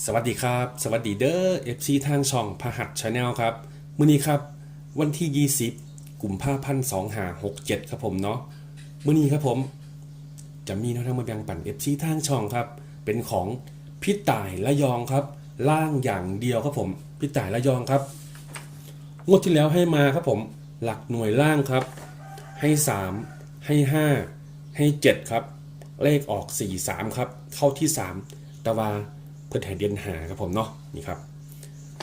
สวัสดีครับ สวัสดีเด้อ FC ทางช่องพหัสชาแนลครับมื้อนี้ครับ วันที่ 20กลุ่มภาพันธ์2567ครับผมเนาะมื้อนี้ครับผม จะมีแนวทางมาแบ่งปัน FC ทางช่องครับ เป็นของพี่ต่ายละยองครับ ล่างอย่างเดียวครับผมพี่ต่ายละยองครับงวดที่แล้วให้มาครับผม หลักหน่วยล่างครับ ให้ 3 ให้ 5 ให้ 7 ครับ เลขออก 4 3 ครับ เข้าที่ 3 แต่ว่า พื่อแห่เดียนหาครับผมเนาะนี่ครับ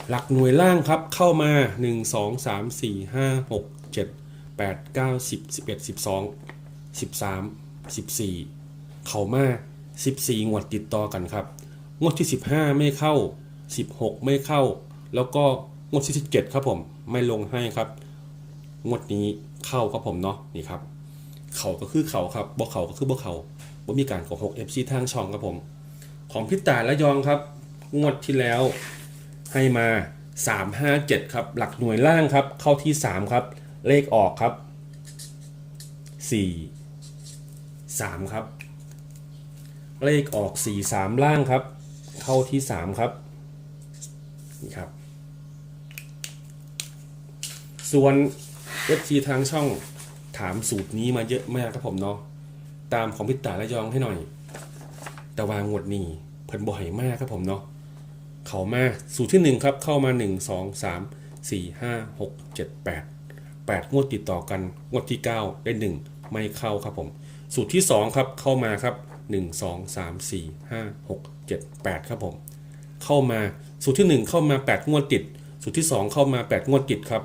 หลักหน่วยล่างครับเข้ามา 1 2 3 4 5 6 7 8 9 10 11 12 13 14 เข้ามา 14 งวดติดต่อกันครับ งวดที่ 15 ไม่เข้า 16 ไม่เข้า แล้วก็งวดที่ 17 ครับผมไม่ลงให้ครับ งวดนี้เข้าครับผมเนาะนี่ครับ เขาก็คือเขาครับบ่เขาก็คือบ่เขาบ่มีการโกหก FC ทางช่องครับผม ของพิตายและยองครับ งวดที่แล้วให้มา 357 ครับ หลักหน่วยล่างครับ เข้าที่ 3 ครับ เลขออกครับ 4 3 ครับ เลขออก 4 3 ล่างครับ เข้าที่ 3 ครับนี่ครับ ส่วน FC ทางช่องถามสูตรนี้มาเยอะมากครับผมเนาะตามของพิตาและยองให้หน่อย แต่วางงวดนี้เพิ่นบ่ให้มากครับผมเนาะเขามาสูตรที่ 1 ครับ เข้ามา 1 2 3 4 5 6 7 8 8 งวดติดต่อกันงวดที่ 9 ได้ 1 ไม่เข้าครับผม สูตรที่ 2 ครับเข้ามาครับ 1 2 3 4 5 6 7 8 ครับผม เข้ามาสูตรที่ 1 เข้ามา 8 งวดติด สูตรที่ 2 เข้ามา 8 งวดติดครับ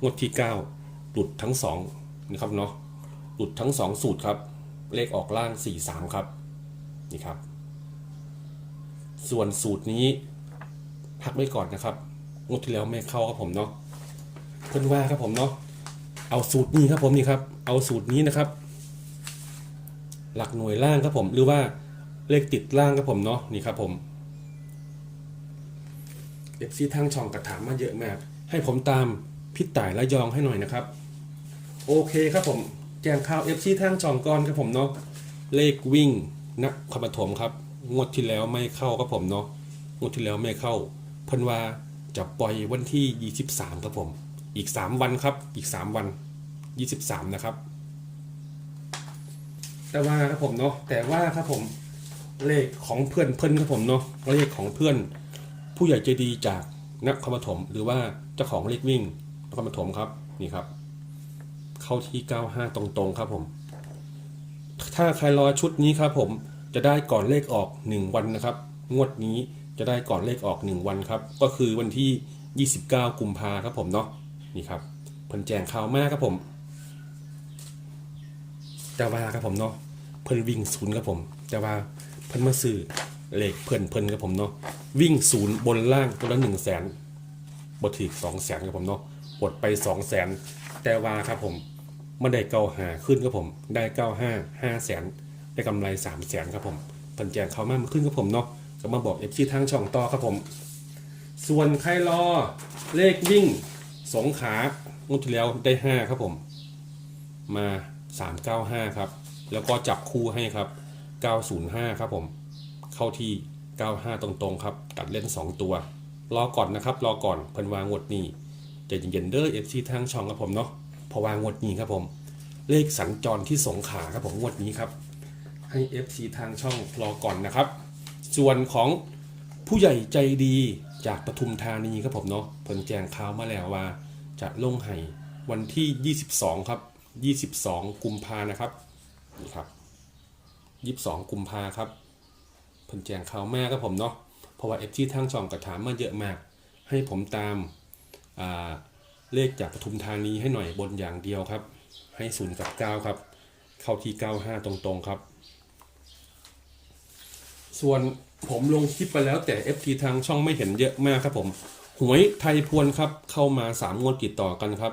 งวดที่ 9 หลุดทั้ง2นะครับเนาะหลุดทั้ง 2 สูตรครับ เลขออกล่าง 4 3 ครับนี่ครับ ส่วนสูตรนี้ พักไว้ก่อนนะครับงดที่แล้วไม่เข้าครับผมเนาะเพิ่นว่าครับผมเนาะเอาสูตรนี้ครับผมนี่ครับ เอาสูตรนี้นะครับ หลักหน่วยล่างครับผมหรือว่าเลขติดล่างครับผมเนาะนี่ครับผมเอฟซีทางช่องกระถามมาเยอะมาก ให้ผมตามพิต่ายและยองให้หน่อยนะครับ โอเคครับผมแจ้งข่าว FC ทางช่องก่อนครับผมเนาะเลขวิ่งนครปฐมครับ งวดที่แล้วไม่เข้าครับผมเนาะงวดที่แล้วไม่เข้า เพิ่นว่าจะปล่อยวันที่ 23ครับผม อีก 3 วันครับ อีก 3 วัน 23 นะครับ แต่ว่าครับผมเนาะ แต่ว่าครับผม เลขของเพื่อนเพื่อนครับผมเนาะ เลขของเพื่อน ผู้ใหญ่ใจดีจากนครปฐมหรือว่าเจ้าของเลขวิ่งนครปฐมครับ นี่ครับ เข้าที่ 95 ตรงๆครับผม ถ้าใครรอชุดนี้ครับผม จะได้ก่อนเลขออก 1 วันนะครับ งวดนี้จะได้ก่อนเลขออก 1 วันครับ ก็คือวันที่ 29 กุมภาครับผมเนาะนี่ครับเพิ่นแจงข่าวมากครับผมแต่ว่าครับผมเนาะเพิ่นวิ่งศูนย์ครับผมแต่ว่าเพิ่นมาซื้อเลขเพิ่นเพิ่นครับผมเนาะวิ่งศูนย์บนล่างตัวละหนึ่งแสนบถือสองแสนครับผมเนาะหมดไปสองแสนแต่ว่าครับผมไม่ได้เก้าหาขึ้นครับผมได้เก้าห้าห้าแสน ได้กำไรสามแสนครับผมเพิ่นแจ้งเขามามาขึ้นครับผมเนาะก็มาบอกเอฟซีทางช่องต่อครับผม ส่วนใครรอเลขวิ่งสองขางวดที่แล้วได้ห้าครับผม มาสามเก้าห้าครับ แล้วก็จับคู่ให้ครับเก้าศูนย์ห้าครับผม เข้าที่เก้าห้าตรงๆ ครับ ตัดเล่นสองตัว รอก่อนนะครับ รอก่อนเพิ่นวางงวดนี้ใจเย็นๆเด้อเอฟซีทางช่องครับผมเนาะพอวางงวดนี้ครับผม เลขสัญจรที่สงขาครับผมงวดนี้ครับ ให้ FC ทางช่องรอก่อนนะครับ ส่วนของผู้ใหญ่ใจดีจากปทุมธานีครับผมเนาะเพิ่นแจ้งข่าวมาแล้วว่า จะลงให้วันที่ 22 ครับ 22 กุมภานะครับนี่ครับ 22 กุมภาครับเพิ่นแจ้งข่าวแม่ครับผมเนาะเพราะว่า FC ทางช่องก็ถามมาเยอะมาก ให้ผมตามาเลขจากปทุมธานีให้หน่อยบนอย่างเดียวครับ ให้ศูนย์กับ9ครับ เข้าที่95ตรงๆครับ ส่วนผมลงคลิปไปแล้วแต่ FT ทางช่องไม่เห็นเยอะมากครับผม หวยไทยพวนครับเข้ามา 3 งวดติดต่อกันครับ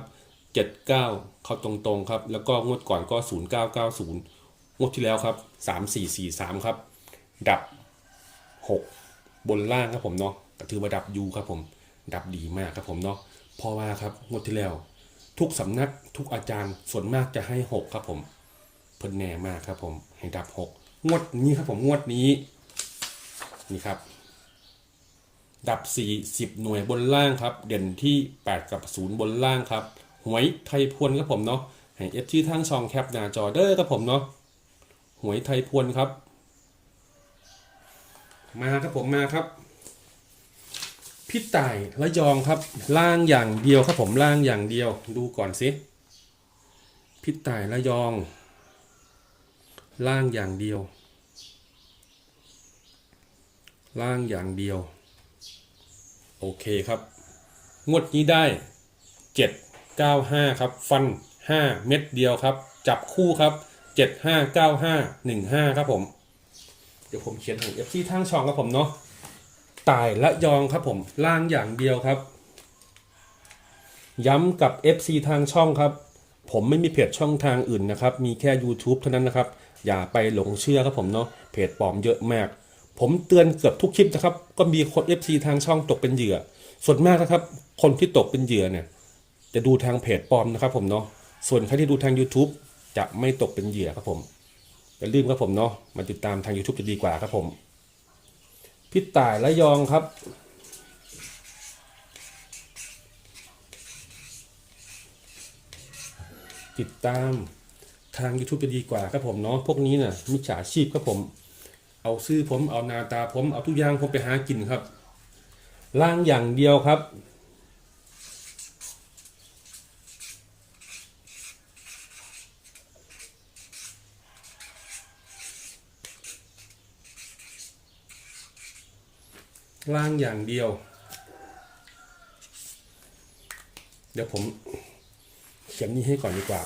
79 เข้าตรงๆครับ แล้วก็งวดก่อนก็ 0990 งวดที่แล้วครับ 3443 ครับ ดับ 6 บนล่างครับผมเนาะก็ถือว่าดับยูครับผม ดับดีมากครับผมเนาะเพราะว่าครับงวดที่แล้ว ทุกสำนักทุกอาจารย์ส่วนมากจะให้ 6 ครับผมเพิ่นแน่มากครับผมให้ดับ 6 งวดนี้ครับผมงวดนี้ นี่ครับ ดับ 40 หน่วยบนล่างครับ เด่นที่ 8 กับ 0 บนล่างครับ หวยไทยพวนครับผมเนาะให้เอฟที่ทางช่องแคปหน้าจอเด้อครับผมเนาะ หวยไทยพวนครับ มาครับผมมาครับพี่ต่ายระยองครับล่างอย่างเดียวครับผมล่างอย่างเดียว ดูก่อนสิพี่ต่ายระยอง ล่างอย่างเดียว ล่างอย่างเดียว โอเคครับ งวดนี้ได้ 7 9 5 ครับ ฟัน 5 เม็ดเดียวครับ จับคู่ครับ 7 5 9 5 1 5 ครับผม เดี๋ยวผมเขียนของ FC ทางช่องครับผมเนาะตายและยองครับผมล่างอย่างเดียวครับ ย้ำกับ FC ทางช่องครับ ผมไม่มีเพจช่องทางอื่นนะครับ มีแค่ YouTube เท่านั้นนะครับ อย่าไปหลงเชื่อครับผมเนาะเพจปลอมเยอะมาก ผมเตือนเกือบทุกคลิปนะครับ ก็มีคน FC ทางช่องตกเป็นเหยื่อ ส่วนมากนะครับ คนที่ตกเป็นเหยื่อเนี่ย จะดูทางเพจปลอมนะครับ ผมเนาะส่วนใครที่ดูทาง YouTube จะไม่ตกเป็นเหยื่อครับผมอย่าลืมครับผมเนาะมาติดตามทาง YouTube จะดีกว่าครับผมพี่ต่ายและยองครับติดตามทาง YouTube จะดีกว่าครับผมเนาะพวกนี้น่ะมิจฉาชีพครับผม เอาซื้อผมเอาหนาตาผมเอาทุกอย่างผมไปหากินครับ ล่างอย่างเดียวครับล่างอย่างเดียว เดี๋ยวผมเขียนนี้ให้ก่อนดีกว่า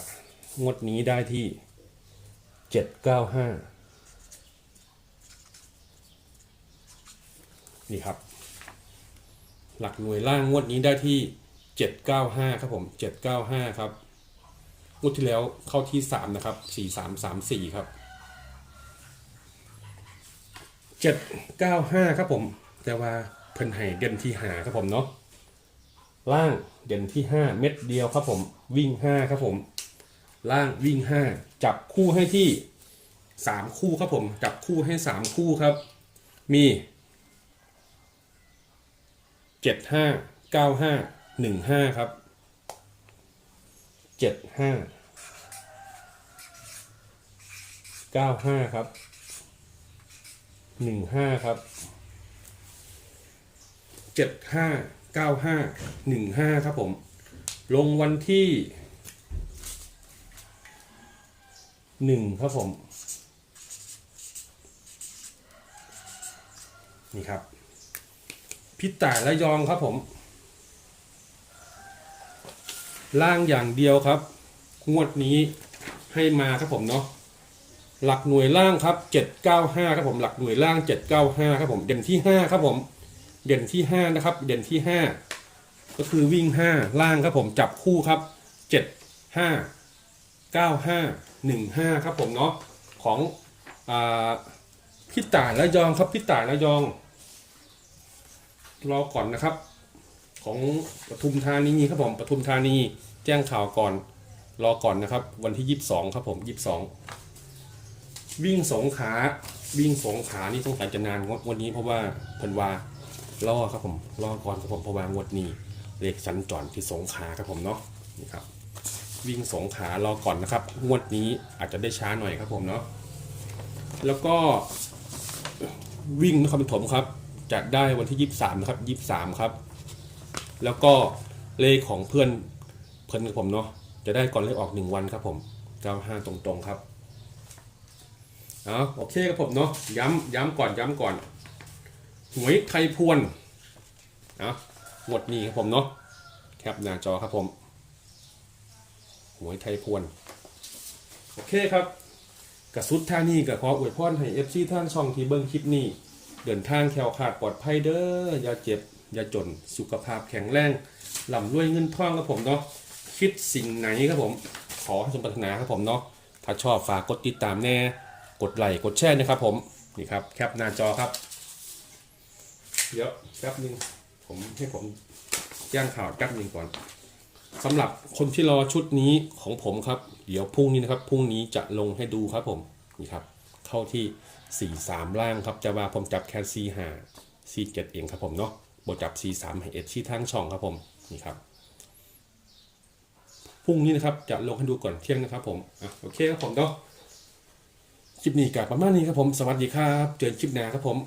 งวดนี้ได้ที่เจ็ดเก้าห้า นี่ครับ หลักหน่วยล่างงวดนี้ได้ที่เจ็ดเก้าห้าครับผมเจ็ดเก้าห้าครับงวดที่แล้วเข้าที่สามนะครับสี่สามสามสี่ครับเจ็ดเก้าห้าครับผม แต่ว่าเพิ่นให้เด่นที่หาครับผมเนาะล่างเด่นที่ 5 เม็ดเดียวครับผมวิ่ง 5 ครับผม ล่างวิ่ง 5 จับคู่ให้ที่ 3 คู่ครับผม จับคู่ให้ 3 คู่ครับ มี 7 5 9 5 1 5 ครับ 7 5 9 5 ครับ 1 5 ครับเจ็ดห้าเก้าห้าหนึ่งห้าครับผม ลงวันที่หนึ่งครับผม นี่ครับ พิตายและยองครับผม ล่างอย่างเดียวครับ งวดนี้ให้มาครับผมเนาะหลักหน่วยล่างครับ 795 ครับผมหลักหน่วยล่าง 795 ครับผมเด่นที่ 5 ครับผม เด่นที่ 5 นะครับ เด่นที่ 5 ก็คือวิ่ง 5 ล่างครับผมจับคู่ครับ 7 5 9 5 1 5 ครับผมเนาะของอพี่ต่าและยองครับพี่ต่าและยอง รอก่อนนะครับ ของปทุมธานีครับผมปทุมธานีแจ้งข่าวก่อน รอก่อนนะครับ วันที่ 22 ครับผม 22 วิ่งสงขาวิ่งสงขานี่ต้องการจะนานงวดวันนี้เพราะว่าเพิ่นว่าล่อครับผมล่อก่อนครับผมเพราะว่างวดนี้เลขสัญจรที่สงขาครับผมเนาะนี่ครับ วิ่งสงขารอก่อนนะครับ งวดนี้อาจจะได้ช้าหน่อยครับผมเนาะแล้วก็วิ่งนครปฐมครับ จะได้วันที่ 23 นะครับ 23 ครับ แล้วก็เลขของเพื่อนเพื่อนกับผมเนาะจะได้ก่อนเลขออก 1 วันครับผม 95 ตรงๆครับเอาโอเคครับผมเนาะย้ำย้ำก่อนย้ำก่อนหวยไทยพวนเอาหมดนี้ครับผมเนาะแคปหน้าจอครับผมหวยไทยพวนโอเคครับกระสุดท่านี่กับขออวยพรให้เอฟซีท่านช่องที่เบิ้งคลิปนี้ เดินทางแควขาดปลอดภัยเด้ออย่าเจ็บอย่าจนสุขภาพแข็งแรงลำรวยเงินทองครับผมเนาะคิดสิ่งไหนครับผม ขอให้สมปรารถนาครับผมเนาะถ้าชอบฝากกดติดตามแน่กดไลค์กดแชร์นะครับผมนี่ครับแคปหน้าจอครับ เดี๋ยวแป๊บหนึงผมให้ผมแจ้งข่าวแป๊บหนึงก่อนสำหรับคนที่รอชุดนี้ของผมครับ เดี๋ยวพรุ่งนี้นะครับพรุ่งนี้จะลงให้ดูครับผมนี่ครับ เข้าที่ 4 3 ล่างครับจะว่าผมจับแค่ 4 5 4 7เองครับผมเนาะบจับ 4 3ให้เอที่ทางช่องครับผมนี่ครับพรุ่งนี้นะครับจะลงให้ดูก่อนเที่ยงนะครับผมอะโอเคครับผมเนาะคลิปนี้กับประมาณนี้ครับผมสวัสดีครับ เจอกันคลิปหน้าครับผม